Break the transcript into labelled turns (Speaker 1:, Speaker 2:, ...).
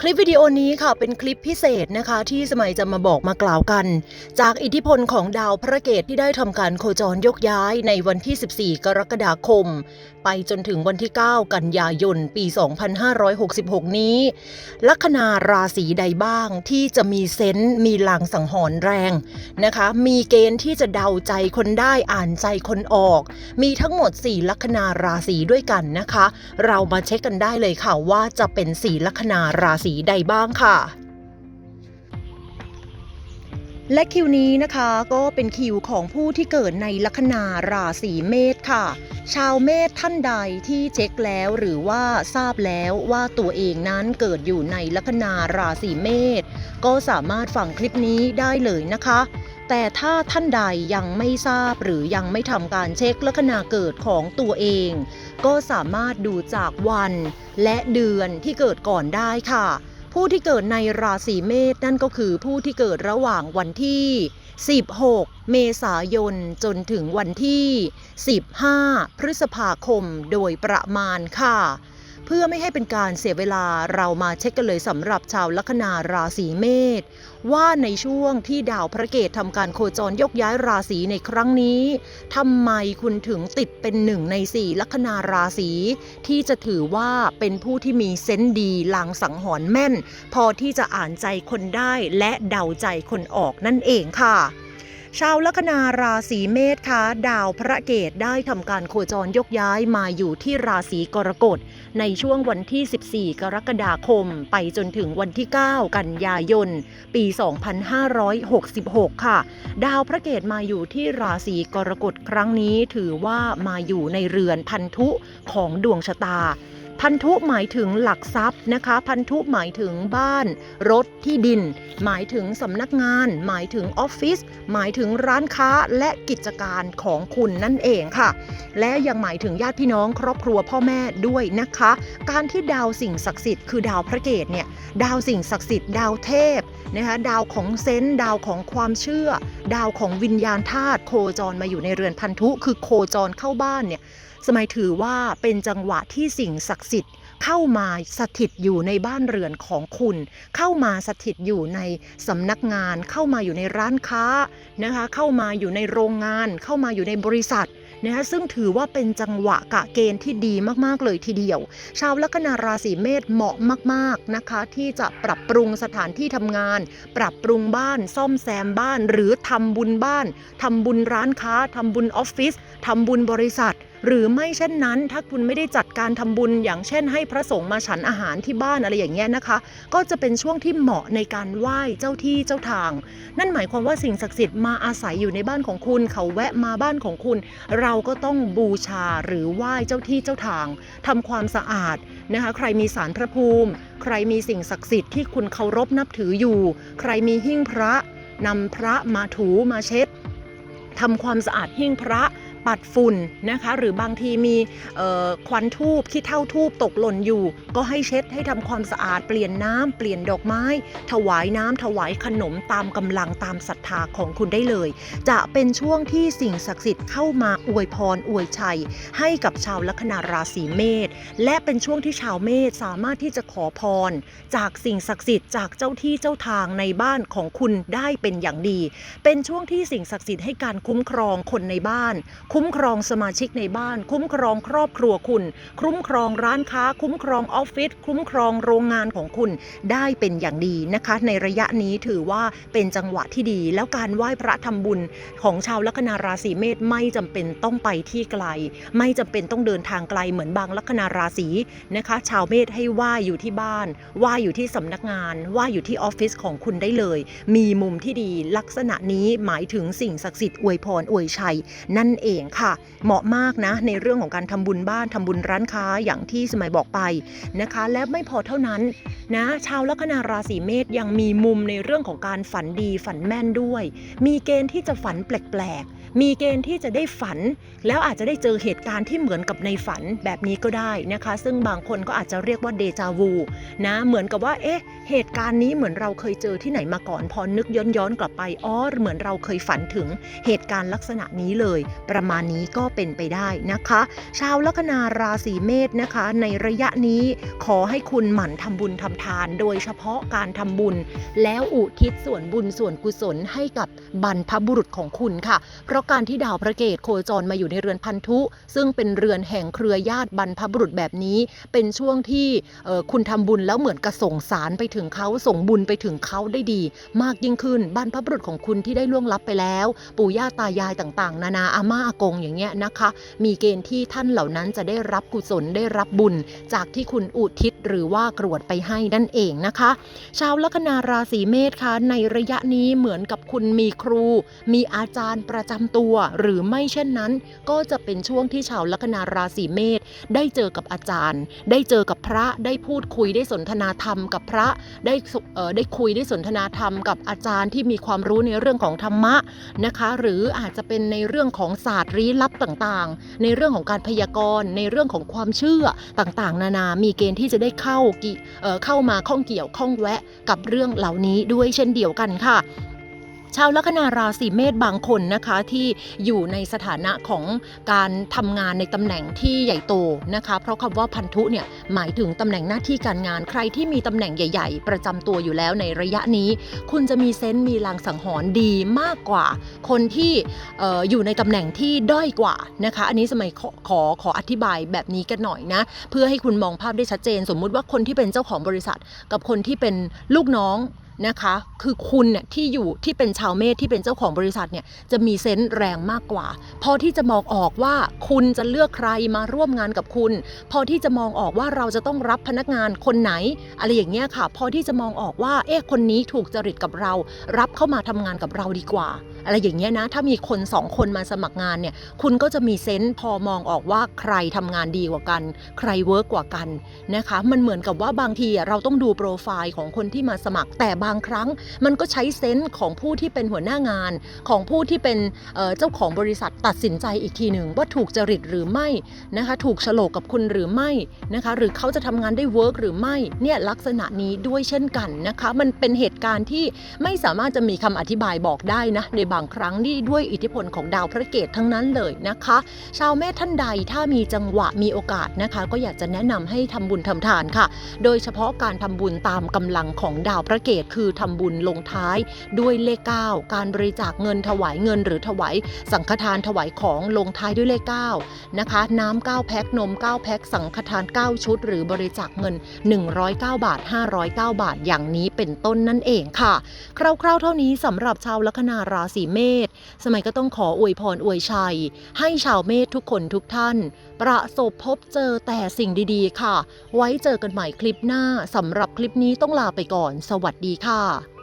Speaker 1: คลิปวิดีโอนี้ค่ะเป็นคลิปพิเศษนะคะ ที่สมัยจะมาบอกมากล่าวกัน จากอิทธิพลของดาวพระเกตที่ได้ทำการโคจรยกย้ายในวันที่ 14 กรกฎาคม ไปจนถึงวันที่ 9 กันยายน ปี 2566 นี้ ลัคนาราศีใดบ้างที่จะมีเซนส์มีลางสังหรณ์แรงนะคะ มีเกณฑ์ที่จะเดาใจคนได้อ่านใจคนออก มีทั้งหมด 4 ลัคนาราศีด้วยกันนะคะ เรามาเช็คกันได้เลยค่ะว่าจะเป็น 4 ลัคนาราศีใดบ้างค่ะ และคิวนี้นะคะก็เป็นคิวของผู้ที่เกิดในลัคนาราศีเมษค่ะ ชาวเมษท่านใดที่เช็คแล้วหรือว่าทราบแล้วว่าตัวเองนั้นเกิดอยู่ในลัคนาราศีเมษก็สามารถฟังคลิปนี้ได้เลยนะคะ แต่ถ้าท่านใดยังไม่ทราบหรือยังไม่ทำการเช็คลัคนาเกิดของตัวเอง ก็สามารถดูจากวันและเดือนที่เกิดก่อนได้ค่ะ ผู้ที่เกิดในราศีเมษนั่นก็คือผู้ที่เกิดระหว่างวันที่ 16 เมษายนจนถึงวันที่ 15 พฤษภาคมโดยประมาณค่ะ เพื่อไม่ให้เป็นการเสียเวลาเรามาเช็คกันเลยสำหรับชาวลัคนาราศีเมษว่าในช่วงที่ดาวพระเกตทำการโคจรยกย้ายราศีในครั้งนี้ทำไมคุณถึงติดเป็นหนึ่งในสี่ลัคนาราศีที่จะถือว่าเป็นผู้ที่มีเซนส์ดีลางสังหรณ์แม่น พอที่จะอ่านใจคนได้และเดาใจคนออกนั่นเองค่ะ ชาวลัคนาราศีเมษคะดาวพระเกตได้ทำการโคจรยกย้ายมาอยู่ที่ราศีกรกฎในช่วงวันที่ 14 กรกฎาคม ไปจนถึงวันที่ 9 กันยายน ปี 2566 ค่ะ ดาวพระเกตมาอยู่ที่ราศีกรกฎครั้งนี้ถือว่ามาอยู่ในเรือนพันธุของดวงชะตา พันธุหมายถึงหลักทรัพย์นะคะ พันธุหมายถึงบ้าน รถที่ดิน หมายถึงสำนักงาน หมายถึงออฟฟิศหมายถึงร้านค้าและกิจการของคุณนั่นเองค่ะ และยังหมายถึงญาติพี่น้องครอบครัวพ่อแม่ด้วยนะคะ การที่ดาวสิ่งศักดิ์สิทธิ์คือดาวพระเกตเนี่ยดาวสิ่งศักดิ์สิทธิ์ดาวเทพนะคะดาวของเซนต์ดาวของความเชื่อดาวของวิญญาณธาตุโคจรมาอยู่ในเรือนพันธุ คือโคจรเข้าบ้านเนี่ยสมัยถือว่าเป็นจังหวะที่สิ่งศักดิ์สิทธิ์เข้ามาสถิตอยู่ในบ้านเรือนของคุณ เข้ามาสถิตอยู่ในสำนักงาน เข้ามาอยู่ในร้านค้านะคะ เข้ามาอยู่ในโรงงาน เข้ามาอยู่ในบริษัท นะคะซึ่งถือว่าเป็นจังหวะกะเกณฑ์ที่ดีมากๆเลยทีเดียว ชาวลัคนาราศีเมษเหมาะมากๆนะคะ ที่จะปรับปรุงสถานที่ทำงาน ปรับปรุงบ้าน ซ่อมแซมบ้าน หรือทำบุญบ้านทำบุญร้านค้าทำบุญออฟฟิศทำบุญบริษัท หรือไม่เช่นนั้น ถ้าคุณไม่ได้จัดการทำบุญ อย่างเช่นให้พระสงฆ์มาฉันอาหารที่บ้านอะไรอย่างเงี้ยนะคะ ก็จะเป็นช่วงที่เหมาะในการไหว้เจ้าที่เจ้าทาง นั่นหมายความว่าสิ่งศักดิ์สิทธิ์มาอาศัยอยู่ในบ้านของคุณ เขาแวะมาบ้านของคุณ เราก็ต้องบูชาหรือไหว้เจ้าที่เจ้าทางทำความสะอาดนะคะ ใครมีสารพระภูมิ ใครมีสิ่งศักดิ์สิทธิ์ที่คุณเคารพนับถืออยู่ ใครมีหิ้งพระนำพระมาถูมาเช็ดทำความสะอาดหิ้งพระ ปัดฝุ่นนะคะ หรือบางทีมีควันทูบขี้เท่าทูบตกหล่นอยู่ ก็ให้เช็ดให้ทำความสะอาดเปลี่ยนน้ำเปลี่ยนดอกไม้ ถวายน้ำถวายขนมตามกำลังตามศรัทธาของคุณได้เลย จะเป็นช่วงที่สิ่งศักดิ์สิทธิ์เข้ามาอวยพรอวยชัย ให้กับชาวลัคนาราศีเมษและเป็นช่วงที่ชาวเมษสามารถที่จะขอพร จากสิ่งศักดิ์สิทธิ์จากเจ้าที่เจ้าทางในบ้านของคุณได้เป็นอย่างดี เป็นช่วงที่สิ่งศักดิ์สิทธิ์ให้การคุ้มครองคนในบ้านคุ้มครองสมาชิกในบ้าน คุ้มครองครอบครัวคุณ คุ้มครองร้านค้า คุ้มครองออฟฟิศคุ้มครองโรงงานของคุณได้เป็นอย่างดีนะคะ ในระยะนี้ถือว่าเป็นจังหวะที่ดี แล้วการไหว้พระทำบุญของชาวลัคนาราศีเมษไม่จำเป็นต้องไปที่ไกล ไม่จำเป็นต้องเดินทางไกลเหมือนบางลัคนาราศีนะคะ ชาวเมษให้ไหว้อยู่ที่บ้านไหว้อยู่ที่สำนักงานไหว้อยู่ที่ออฟฟิศของคุณได้เลย มีมุมที่ดีลักษณะนี้หมายถึงสิ่งศักดิ์สิทธิ์อวยพรอวยชัย นั่นเององค่ะ เหมาะมากนะในเรื่องของการทำบุญบ้านทำบุญร้านค้าอย่างที่สมัยบอกไปนะคะ และไม่พอเท่านั้นนะชาวลัคนาราศีเมษยังมีมุมในเรื่องของการฝันดีฝันแม่นด้วย มีเกณฑ์ที่จะฝันแปลกๆ มีเกณฑ์ที่จะได้ฝัน แล้วอาจจะได้เจอเหตุการณ์ที่เหมือนกับในฝันแบบนี้ก็ได้นะคะ ซึ่งบางคนก็อาจจะเรียกว่าเดจาวูนะเหมือนกับว่าเอ๊ะเหตุการณ์นี้เหมือนเราเคยเจอที่ไหนมาก่อนพอนึกย้อนย้อนๆกลับไปอ๋อเหมือนเราเคยฝันถึงเหตุการณ์ลักษณะนี้เลย ประมาณนี้ก็เป็นไปได้นะคะ ชาวลัคนาราศีเมษนะคะ ในระยะนี้ขอให้คุณหมั่นทำบุญทำทาน โดยเฉพาะการทำบุญ แล้วอุทิศส่วนบุญส่วนกุศลให้กับบรรพบุรุษของคุณค่ะ เพราะการที่ดาวพระเกตโคจรมาอยู่ในเรือนพันธุ ซึ่งเป็นเรือนแห่งเครือญาติบรรพบุรุษแบบนี้ เป็นช่วงที่คุณทำบุญแล้วเหมือนกระส่งสารไปถึงเขาส่งบุญไปถึงเขาได้ดี มากยิ่งขึ้นบรรพบุรุษของคุณที่ได้ล่วงลับไปแล้ว ปู่ย่าตายายต่างๆ นานาอาม่าอากงอย่างเงี้ยนะคะ มีเกณฑ์ที่ท่านเหล่านั้นจะได้รับกุศลได้รับบุญ จากที่คุณอุทิศหรือว่ากรวดไปให้นั่นเองนะคะ ชาวลัคนาราศีเมษคะในระยะนี้เหมือนกับคุณมีครู มีอาจารย์ประจำตัว หรือไม่เช่นนั้น ก็จะเป็นช่วงที่ชาวลัคนาราศีเมษได้เจอกับอาจารย์ ได้เจอกับพระได้พูดคุยได้สนทนาธรรมกับพระได้ได้คุยได้สนทนาธรรมกับอาจารย์ที่มีความรู้ในเรื่องของธรรมะนะคะ หรืออาจจะเป็นในเรื่องของศาสตร์ลี้ลับต่างๆ ในเรื่องของการพยากรณ์ในเรื่องของความเชื่อต่างๆ นานา มีเกณฑ์ที่จะได้เข้าเข้ามาข้องเกี่ยวข้องแวะกับเรื่องเหล่านี้ด้วยเช่นเดียวกันค่ะ ชาวลัคนาราศีเมษบางคนนะคะที่อยู่ในสถานะของการทำงานในตำแหน่งที่ใหญ่โตนะคะ เพราะคำว่าพันธุเนี่ยหมายถึงตำแหน่งหน้าที่การงานใครที่มีตำแหน่งใหญ่ ๆ ประจำตัวอยู่แล้วในระยะนี้ คุณจะมีเซนส์มีลางสังหรณ์ดีมากกว่า คนที่อออยู่ในตำแหน่งที่ด้อยกว่านะคะ อันนี้สมัยขอขอขออธิบายแบบนี้กันหน่อยนะ เพื่อให้คุณมองภาพได้ชัดเจน สมมุติว่าคนที่เป็นเจ้าของบริษัท กับคนที่เป็นลูกน้องนะคะ คือคุณเนี่ยที่อยู่ที่เป็นชาวเมธที่เป็นเจ้าของบริษัทเนี่ยจะมีเซนส์แรงมากกว่า พอที่จะมองออกว่าคุณจะเลือกใครมาร่วมงานกับคุณ พอที่จะมองออกว่าเราจะต้องรับพนักงานคนไหน อะไรอย่างเงี้ยค่ะ พอที่จะมองออกว่าเอ๊ะคนนี้ถูกจริตกับเรา รับเข้ามาทำงานกับเราดีกว่า อะไรอย่างเงี้ยนะถ้ามีคนสองคนมาสมัครงานเนี่ยคุณก็จะมีเซนส์พอมองออกว่าใครทำงานดีกว่ากัน ใครเวิร์กกว่ากันนะคะมันเหมือนกับว่าบางทีเราต้องดูโปรไฟล์ของคนที่มาสมัคร แต่บางครั้งมันก็ใช้เซนส์ของผู้ที่เป็นหัวหน้างาน ของผู้ที่เป็นเเจ้าของบริษัทตัดสินใจอีกทีหนึ่งว่าถูกจริตหรือไม่นะคะถูกโฉลกกับคุณหรือไม่นะคะหรือเขาจะทำงานได้เวิร์กหรือไม่เนี่ยลักษณะนี้ด้วยเช่นกันนะคะมันเป็นเหตุการณ์ที่ไม่สามารถจะมีคำอธิบายบอกได้นะในบางครั้งนี่ด้วยอิทธิพลของดาวพระเกตทั้งนั้นเลยนะคะ ชาวเมษท่านใดถ้ามีจังหวะมีโอกาสนะคะ ก็อยากจะแนะนำให้ทำบุญทำทานค่ะ โดยเฉพาะการทำบุญตามกำลังของดาวพระเกตคือทำบุญลงท้ายด้วยเลข 9 การบริจาคเงินถวายเงิน หรือถวายสังฆทานถวายของลงท้ายด้วยเลข 9 นะคะ น้ำ9แพ็คนม 9 แพ็คสังฆทาน 9 ชุด หรือบริจาคเงิน 109 บาท 509 บาทอย่างนี้เป็นต้นนั่นเองค่ะ คร่าวๆเท่านี้สำหรับชาวลัคนาราศีเมษสมัยก็ต้องขออวยพรอวยชัย ให้ชาวเมษทุกคนทุกท่าน ประสบพบเจอแต่สิ่งดีๆ ค่ะ ไว้เจอกันใหม่คลิปหน้าสำหรับคลิปนี้ต้องลาไปก่อน สวัสดีค่ะ